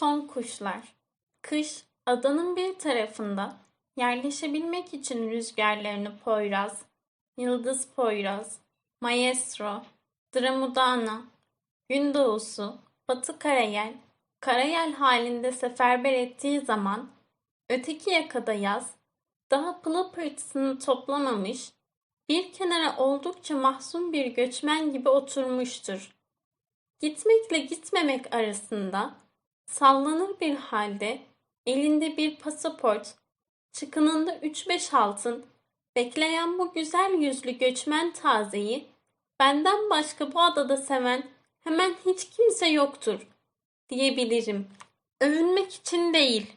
Son kuşlar. Kış, adanın bir tarafında yerleşebilmek için rüzgarlarını Poyraz, Yıldız Poyraz, Maestro, Dramudana, Gündoğusu, Batı Karayel, Karayel halinde seferber ettiği zaman öteki yakada yaz, daha pılı pırtısını toplamamış, bir kenara oldukça mahzun bir göçmen gibi oturmuştur. Gitmekle gitmemek arasında sallanır bir halde elinde bir pasaport, çıkınında üç beş altın bekleyen bu güzel yüzlü göçmen tazeyi benden başka bu adada seven hemen hiç kimse yoktur diyebilirim. Övünmek için değil.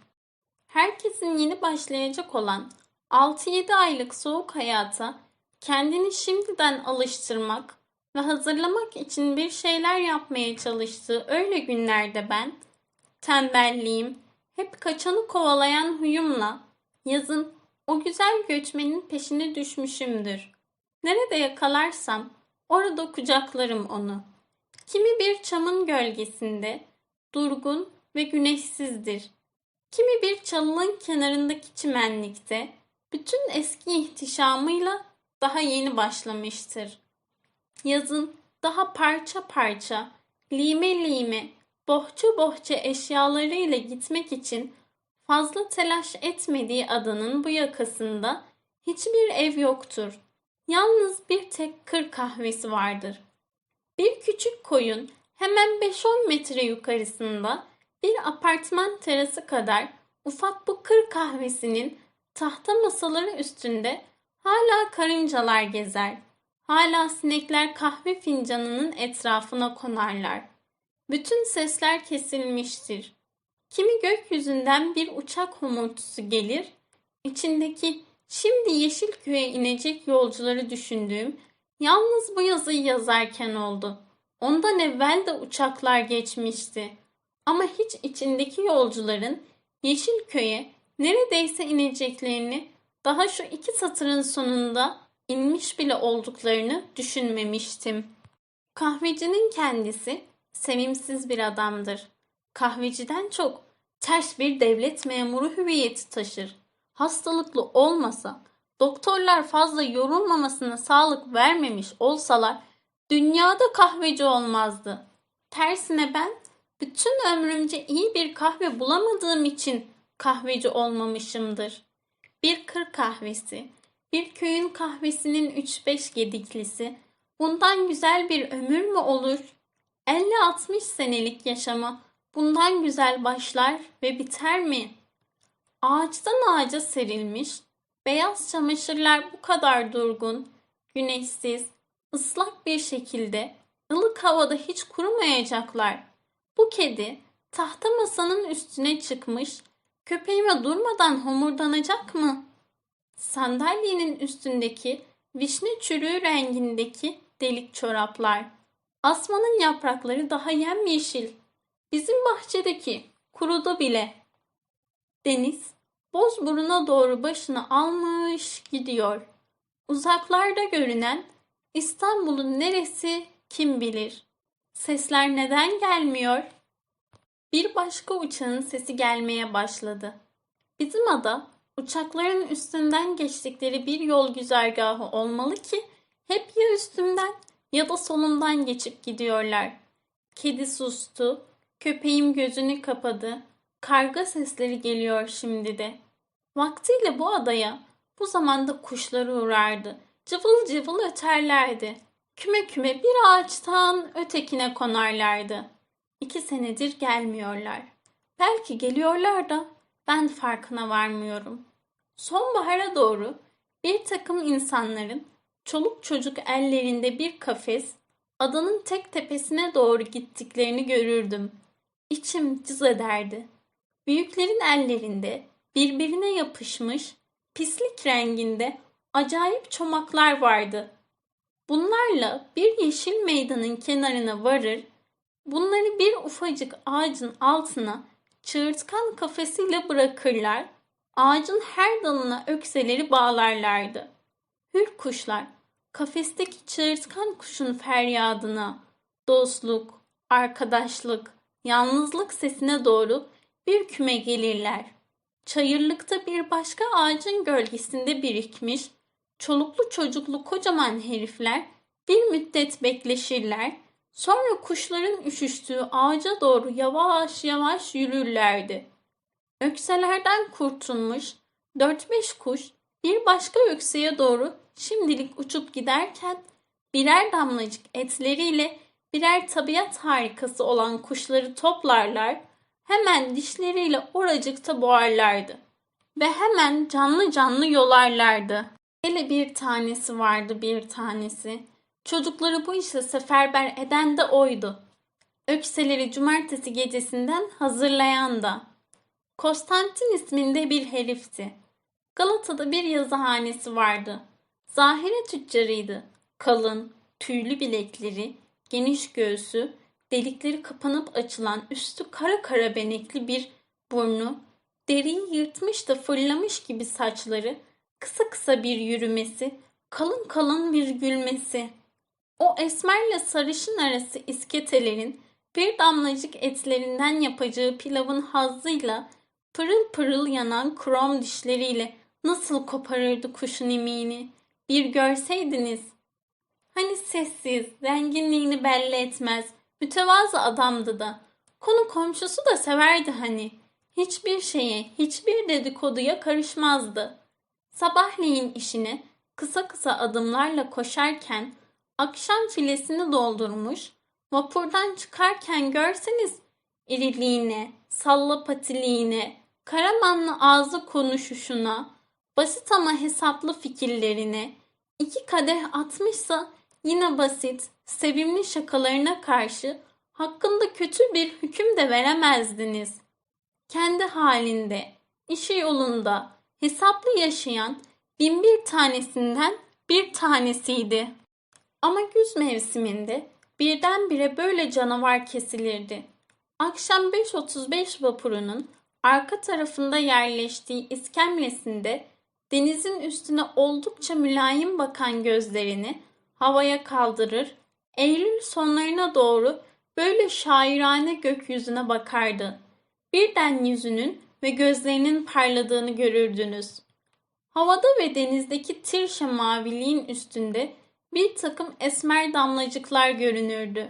Herkesin yeni başlayacak olan 6-7 aylık soğuk hayata kendini şimdiden alıştırmak ve hazırlamak için bir şeyler yapmaya çalıştığı öyle günlerde ben tembelliğim, hep kaçanı kovalayan huyumla yazın o güzel göçmenin peşine düşmüşümdür. Nerede yakalarsam orada kucaklarım onu. Kimi bir çamın gölgesinde, durgun ve güneşsizdir. Kimi bir çalının kenarındaki çimenlikte, bütün eski ihtişamıyla daha yeni başlamıştır. Yazın daha parça parça, lime lime, bohça bohça eşyalarıyla gitmek için fazla telaş etmediği adanın bu yakasında hiçbir ev yoktur. Yalnız bir tek kır kahvesi vardır. Bir küçük koyun hemen 5-10 metre yukarısında bir apartman terası kadar ufak bu kır kahvesinin tahta masaları üstünde hala karıncalar gezer. Hala sinekler kahve fincanının etrafına konarlar. Bütün sesler kesilmiştir. Kimi gökyüzünden bir uçak homurtusu gelir, içindeki şimdi Yeşilköy'e inecek yolcuları düşündüğüm yalnız bu yazıyı yazarken oldu. Ondan evvel de uçaklar geçmişti. Ama hiç içindeki yolcuların Yeşilköy'e neredeyse ineceklerini daha şu iki satırın sonunda inmiş bile olduklarını düşünmemiştim. Kahvecinin kendisi sevimsiz bir adamdır. Kahveciden çok ters bir devlet memuru hüviyeti taşır. Hastalıklı olmasa, doktorlar fazla yorulmamasına sağlık vermemiş olsalar dünyada kahveci olmazdı. Tersine ben bütün ömrümce iyi bir kahve bulamadığım için kahveci olmamışımdır. Bir kır kahvesi, bir köyün kahvesinin üç beş gediklisi, bundan güzel bir ömür mü olur? 50-60 senelik yaşama bundan güzel başlar ve biter mi? Ağaçtan ağaca serilmiş, beyaz çamaşırlar bu kadar durgun, güneşsiz, ıslak bir şekilde ılık havada hiç kurumayacaklar. Bu kedi tahta masanın üstüne çıkmış, köpeğime durmadan homurdanacak mı? Sandalyenin üstündeki vişne çürüğü rengindeki delik çoraplar. Asmanın yaprakları daha yemyeşil. Bizim bahçedeki kurudu bile. Deniz Bozburun'a doğru başını almış gidiyor. Uzaklarda görünen İstanbul'un neresi kim bilir. Sesler neden gelmiyor? Bir başka uçağın sesi gelmeye başladı. Bizim ada uçakların üstünden geçtikleri bir yol güzergahı olmalı ki hep ya üstümden ya da solumdan geçip gidiyorlar. Kedi sustu, köpeğim gözünü kapadı, karga sesleri geliyor şimdi de. Vaktiyle bu adaya bu zamanda kuşları uğrardı. Cıvıl cıvıl öterlerdi. Küme küme bir ağaçtan ötekine konarlardı. İki senedir gelmiyorlar. Belki geliyorlar da ben farkına varmıyorum. Sonbahara doğru bir takım insanların çoluk çocuk ellerinde bir kafes adanın tek tepesine doğru gittiklerini görürdüm. İçim cız ederdi. Büyüklerin ellerinde birbirine yapışmış pislik renginde acayip çomaklar vardı. Bunlarla bir yeşil meydanın kenarına varır, bunları bir ufacık ağacın altına çığırtkan kafesiyle bırakırlar, ağacın her dalına ökseleri bağlarlardı. Hür kuşlar kafesteki çığırtkan kuşun feryadına dostluk, arkadaşlık, yalnızlık sesine doğru bir küme gelirler. Çayırlıkta bir başka ağacın gölgesinde birikmiş, çoluklu çocuklu kocaman herifler bir müddet bekleşirler, sonra kuşların üşüştüğü ağaca doğru yavaş yavaş yürürlerdi. Ökselerden kurtulmuş dört beş kuş bir başka ökseye doğru şimdilik uçup giderken birer damlacık etleriyle birer tabiat harikası olan kuşları toplarlar, hemen dişleriyle oracıkta boğarlardı ve hemen canlı canlı yolarlardı. Hele bir tanesi vardı bir tanesi. Çocukları bu işe seferber eden de oydu. Ökseleri cumartesi gecesinden hazırlayan da. Konstantin isminde bir herifti. Galata'da bir yazıhanesi vardı. Zahire tüccarıydı. Kalın, tüylü bilekleri, geniş göğsü, delikleri kapanıp açılan üstü kara kara benekli bir burnu, deriyi yırtmış da fırlamış gibi saçları, kısa kısa bir yürümesi, kalın kalın bir gülmesi. O esmerle sarışın arası isketelerin bir damlacık etlerinden yapacağı pilavın hazzıyla pırıl pırıl yanan krom dişleriyle nasıl koparırdı kuşun imiğini. Bir görseydiniz. Hani sessiz, zenginliğini belli etmez, mütevazı adamdı da. Konu komşusu da severdi hani. Hiçbir şeye, hiçbir dedikoduya karışmazdı. Sabahleyin işine kısa kısa adımlarla koşarken akşam filesini doldurmuş, vapurdan çıkarken görseniz iriliğine, salla patiliğine, karamanlı ağzı konuşuşuna, basit ama hesaplı fikirlerine, iki kadeh atmışsa yine basit, sevimli şakalarına karşı hakkında kötü bir hüküm de veremezdiniz. Kendi halinde, işi yolunda, hesaplı yaşayan bin bir tanesinden bir tanesiydi. Ama güz mevsiminde birdenbire böyle canavar kesilirdi. Akşam 5.35 vapurunun arka tarafında yerleştiği iskemlesinde denizin üstüne oldukça mülayim bakan gözlerini havaya kaldırır, Eylül sonlarına doğru böyle şairane gökyüzüne bakardı. Birden yüzünün ve gözlerinin parladığını görürdünüz. Havada ve denizdeki tirşe maviliğin üstünde bir takım esmer damlacıklar görünürdü.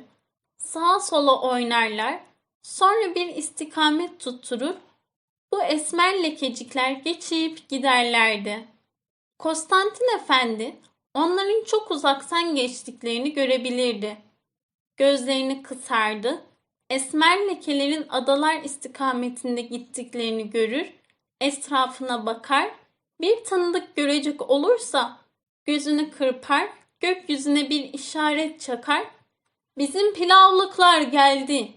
Sağa sola oynarlar, sonra bir istikamet tutturur, bu esmer lekecikler geçip giderlerdi. Konstantin Efendi onların çok uzaktan geçtiklerini görebilirdi. Gözlerini kısardı, esmer lekelerin adalar istikametinde gittiklerini görür, etrafına bakar, bir tanıdık görecek olursa gözünü kırpar, gökyüzüne bir işaret çakar, bizim pilavlıklar geldi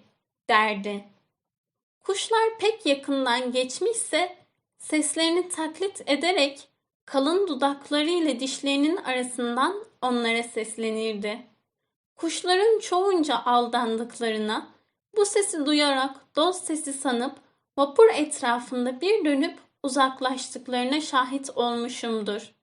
derdi. Kuşlar pek yakından geçmişse seslerini taklit ederek kalın dudaklarıyla dişlerinin arasından onlara seslenirdi. Kuşların çoğunca aldandıklarına bu sesi duyarak dost sesi sanıp vapur etrafında bir dönüp uzaklaştıklarına şahit olmuşumdur.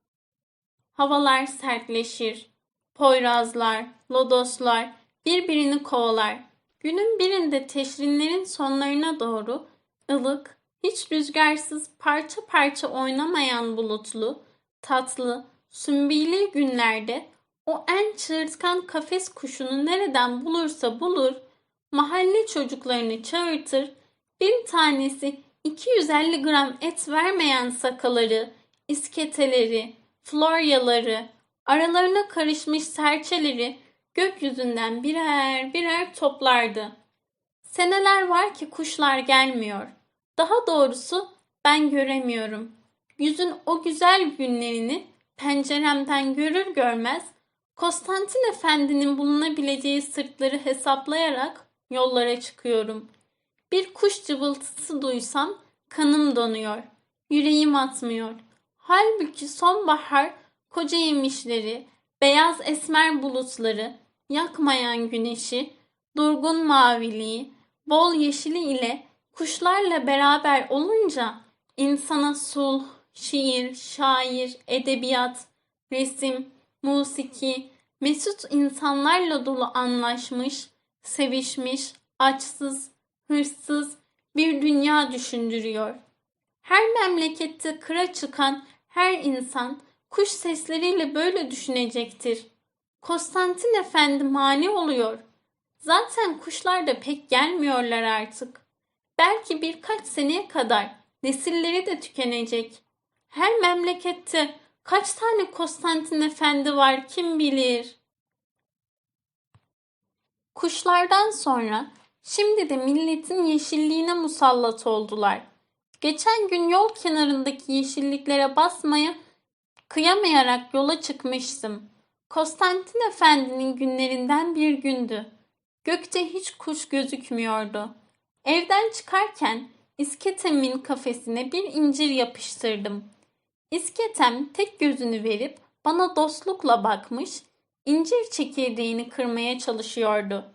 Havalar sertleşir. Poyrazlar, lodoslar birbirini kovalar. Günün birinde teşrinlerin sonlarına doğru ılık, hiç rüzgarsız parça parça oynamayan bulutlu, tatlı, sümbili günlerde o en çığırtkan kafes kuşunu nereden bulursa bulur, mahalle çocuklarını çağırtır, bir tanesi 250 gram et vermeyen sakaları, isketeleri, floryaları, aralarına karışmış serçeleri gökyüzünden birer birer toplardı. Seneler var ki kuşlar gelmiyor. Daha doğrusu ben göremiyorum. Yüzün o güzel günlerini penceremden görür görmez Konstantin Efendi'nin bulunabileceği sırtları hesaplayarak yollara çıkıyorum. Bir kuş cıvıltısı duysam kanım donuyor. Yüreğim atmıyor. Halbuki sonbahar koca yemişleri, beyaz esmer bulutları, yakmayan güneşi, durgun maviliği, bol yeşili ile kuşlarla beraber olunca insana sulh, şiir, şair, edebiyat, resim, musiki, mesut insanlarla dolu anlaşmış, sevişmiş, açsız, hırsız bir dünya düşündürüyor. Her memlekette kıra çıkan her insan kuş sesleriyle böyle düşünecektir. Konstantin Efendi mani oluyor. Zaten kuşlar da pek gelmiyorlar artık. Belki birkaç seneye kadar nesilleri de tükenecek. Her memlekette kaç tane Konstantin Efendi var kim bilir. Kuşlardan sonra şimdi de milletin yeşilliğine musallat oldular. Geçen gün yol kenarındaki yeşilliklere basmaya kıyamayarak yola çıkmıştım. Konstantin Efendi'nin günlerinden bir gündü. Gökte hiç kuş gözükmüyordu. Evden çıkarken İsketem'in kafesine bir incir yapıştırdım. İsketem tek gözünü verip bana dostlukla bakmış, incir çekirdeğini kırmaya çalışıyordu.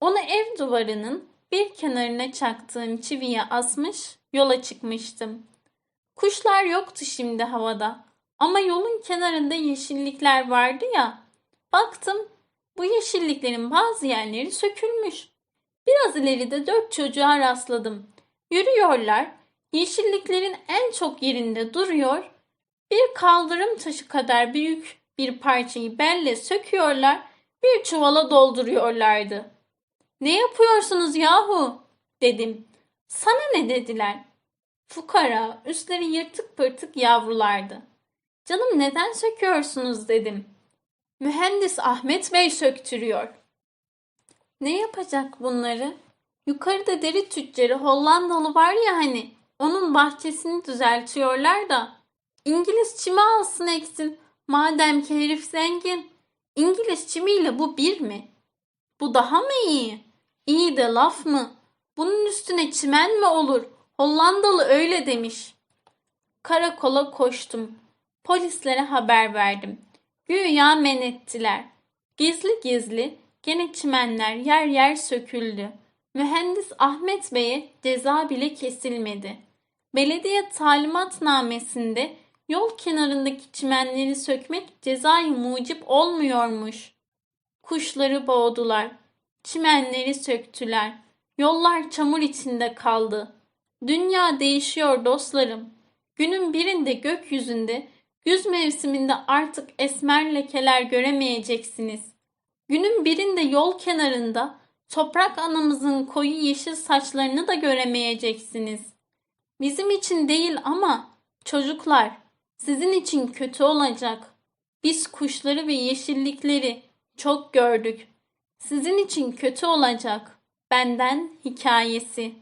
Onu ev duvarının bir kenarına çaktığım çiviye asmış, yola çıkmıştım. Kuşlar yoktu şimdi havada ama yolun kenarında yeşillikler vardı ya. Baktım bu yeşilliklerin bazı yerleri sökülmüş. Biraz ileride dört çocuğa rastladım. Yürüyorlar, yeşilliklerin en çok yerinde duruyor, bir kaldırım taşı kadar büyük bir parçayı belle söküyorlar, bir çuvala dolduruyorlardı. Ne yapıyorsunuz yahu? dedim. Sana ne dediler? Fukara, üstleri yırtık pırtık yavrulardı. Canım neden söküyorsunuz dedim. Mühendis Ahmet Bey söktürüyor. Ne yapacak bunları? Yukarıda deri tüccarı Hollandalı var ya hani, onun bahçesini düzeltiyorlar da. İngiliz çimi alsın eksin, madem ki herif zengin. İngiliz çimiyle bu bir mi? Bu daha mı iyi? İyi de laf mı? Bunun üstüne çimen mi olur? Hollandalı öyle demiş. Karakola koştum. Polislere haber verdim. Güya men ettiler. Gizli gizli gene çimenler yer yer söküldü. Mühendis Ahmet Bey'e ceza bile kesilmedi. Belediye talimatnamesinde yol kenarındaki çimenleri sökmek cezayı mucip olmuyormuş. Kuşları boğdular. Çimenleri söktüler. Yollar çamur içinde kaldı. Dünya değişiyor dostlarım. Günün birinde gökyüzünde güz mevsiminde artık esmer lekeler göremeyeceksiniz. Günün birinde yol kenarında toprak anamızın koyu yeşil saçlarını da göremeyeceksiniz. Bizim için değil ama çocuklar sizin için kötü olacak. Biz kuşları ve yeşillikleri çok gördük. Sizin için kötü olacak. Benden hikayesi.